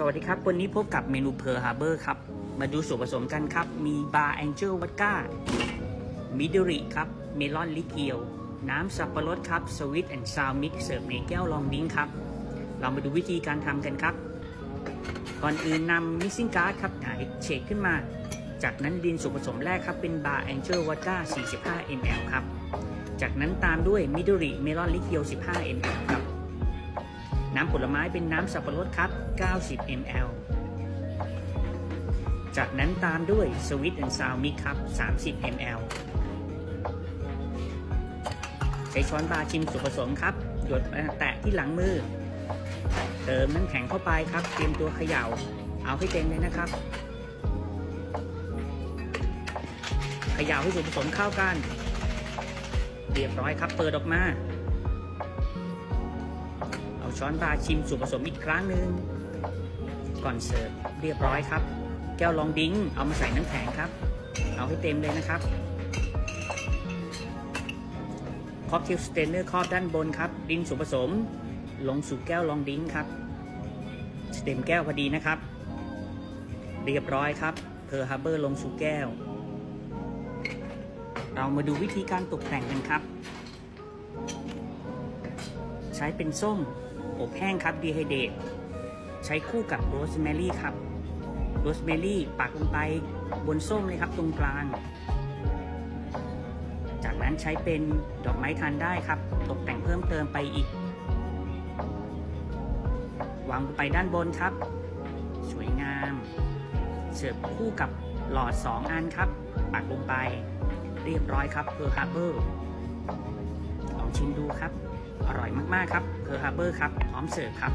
สวัสดีครับ วันนี้พบกับเมนูเพอร์ฮาร์เบอร์ครับ มาดูส่วนผสมกันครับ มีบาร์แองเจิลวัดก้ามิดริครับ เมลอนลิเกียว น้ำสับปะรดครับ สวิตแอนด์ซาวมิกเสิร์ฟในแก้วลองดิ้งครับ เรามาดูวิธีการทำกันครับ ก่อนอื่นนำมิกซิ่งการ์ดครับหายเชคขึ้นมา จากนั้นดินส่วนผสมแรกครับ เป็นบาร์แองเจิลวัดก้า45 ml ครับ จากนั้นตามด้วยมิดริเมลอนลิเกียว 15 ml ครับ น้ำผลไม้เป็นน้ำสับปะรดครับ 90 ml จากนั้นตามด้วยสวิตแอนซาวมิกครับ 30 ml ใช้ช้อนบาชิมส่วนผสมครับ หยดมาแตะที่หลังมือ เติมน้ำแข็งเข้าไปครับ เตรียมตัวเขย่า เอาให้เต็มเลยนะครับ เขย่าให้ส่วนผสมเข้ากัน เรียบร้อยครับ เปิดออกมา ช้อนบาชิมส่วนผสมอีกครั้งหนึ่งก่อนเสิร์ฟเรียบร้อยครับ แก้วลองดิ้งเอามาใส่น้ำแข็งครับ เอาให้เต็มเลยนะครับค็อกเทลสเตนเนอร์ครอบด้านบนครับ ดินส่วนผสม ลงสู่แก้วลองดิ้งครับเต็มแก้วพอดีนะครับ เรียบร้อยครับเพอร์ฮาร์เบอร์ลงสู่แก้ว เรามาดูวิธีการตกแต่งกันครับ ใช้เป็นส้ม อบแห้งครับดีไฮเดตใช้คู่กับโรสแมรี่ครับโรสแมรี่ปักลงไปบนส้มเลยครับตรงกลาง จากนั้นใช้เป็นดอกไม้ทานได้ครับ ตกแต่งเพิ่มเติมไปอีก วางไปด้านบนครับ สวยงาม เสิร์ฟคู่กับหลอด 2 อันครับ ปักลงไป เรียบร้อยครับเพอร์ฮาร์เบอร์ลองชิมดูครับ อร่อยมากๆครับเพอร์ฮาร์เบอร์ครับพร้อมเสิร์ฟครับ